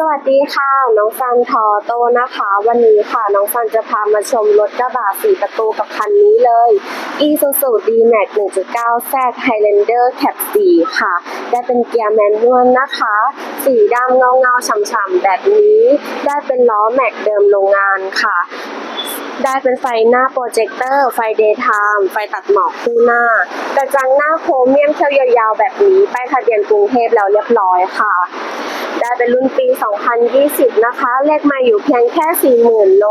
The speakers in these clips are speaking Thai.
สวัสดีค่ะ น้องซันทอโตนะคะ วันนี้ค่ะ น้องซันจะพามาชมรถกระบะสีประตูกับคันนี้เลย Isuzu D-Max 1.9 Z Highlander Cap 4ค่ะ ได้เป็นเกียร์แมนนวลนะคะ สีดำเงาเงาๆฉ่ำๆแบบนี้ ได้เป็นล้อแม็กเดิมโรงงานค่ะ ได้เป็นไฟหน้าโปรเจคเตอร์ ไฟเดย์ไทม์ไฟตัดหมอกคู่หน้ากระจังหน้าโครเมียมเที่ยวยาวๆแบบนี้ป้ายทะเบียนกรุงเทพแล้วเรียบร้อยค่ะ ได้เป็นรุ่นปี 2020 นะคะ เลขมาอยู่เพียงแค่ 40,000 โล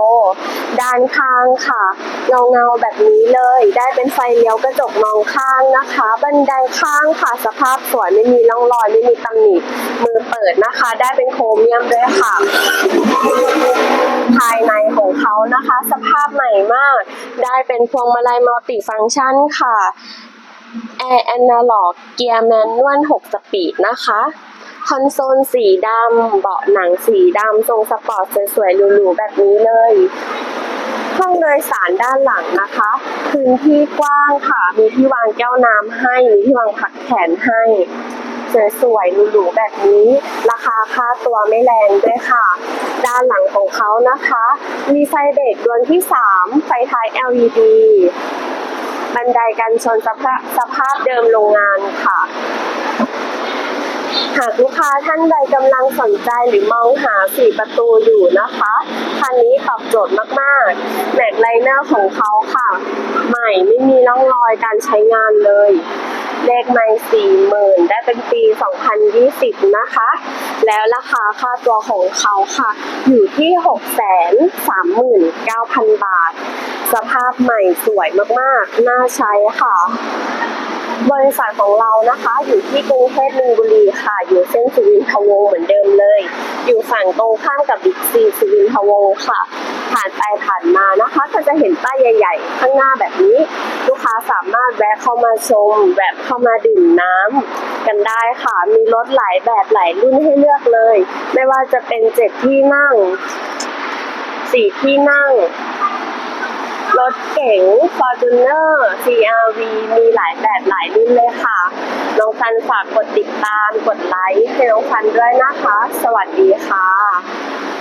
ด้านข้างค่ะ เงาเงาแบบนี้เลย ได้เป็นไฟเลี้ยวกระจกมองข้างนะคะ บันไดข้างค่ะ สภาพสวยไม่มีร่องรอยไม่มีตำหนิมือเปิดนะคะ ได้เป็นโครเมียมด้วยค่ะ ภายในของเขานะคะ สภาพใหม่มาก ได้เป็นพวงมาลัยมัลติฟังก์ชันค่ะแอร์แอนาล็อกเกียร์แมนนวล6สปีดนะคะ คอนโซลสีดำเบาะหนังสีดำทรงสปอร์ตสวยๆหรูๆแบบนี้เลย ห้องโดยสารด้านหลังนะคะ พื้นที่กว้างค่ะ มีที่วางแก้วน้ำให้ มีที่วางผักแขนให้สวยๆหรูๆแบบนี้ ราคาค่าตัวไม่แรงด้วยค่ะ ด้านหลังของเขานะคะ มีไฟเบรกดวงที่ 3 ไฟท้าย LED บันไดกันชนสภาพสภาพเดิมโรงงานค่ะากลูกค้าท่านใดกำลังสนใจหรือมองหาสี่ประตูอยู่นะคะคันนี้ตอบโจทย์มากๆแม็กไลเนอร์ของเขาค่ะ ใหม่ไม่มีร่องรอยการใช้งานเลย เลขไม่สี่หมื่นได้เป็นปี 2020 นะคะ แล้วราคาค่าตัวของเขาค่ะ อยู่ที่ 639,000 บาท สภาพใหม่สวยมากๆ น่าใช้ค่ะ บริษัทของเรานะคะ อยู่ที่กรุงเทพมีนบุรีค่ะ อยู่เส้นสุวินทวงศ์เหมือนเดิมเลย อยู่ฝั่งตรงข้ามกับบิ๊กซีสุวินทวงศ์ค่ะ ผ่านไปผ่านมานะคะ ก็จะเห็นป้ายใหญ่ ๆ ข้างหน้าแบบนี้ ลูกค้าสามารถแวะเข้ามาชมแวะเข้ามาดื่มน้ำกันได้ค่ะ มีรถหลายแบบหลายรุ่นให้เลือกเลย ไม่ว่าจะเป็นเจ็ดที่นั่งสี่ที่นั่ง รถเก๋ง Fortuner CRV มีหลายแบบหลายรุ่นเลยค่ะ น้องฟันฝากกดติดตาม กดไลค์ให้น้องฟันด้วยนะคะ สวัสดีค่ะ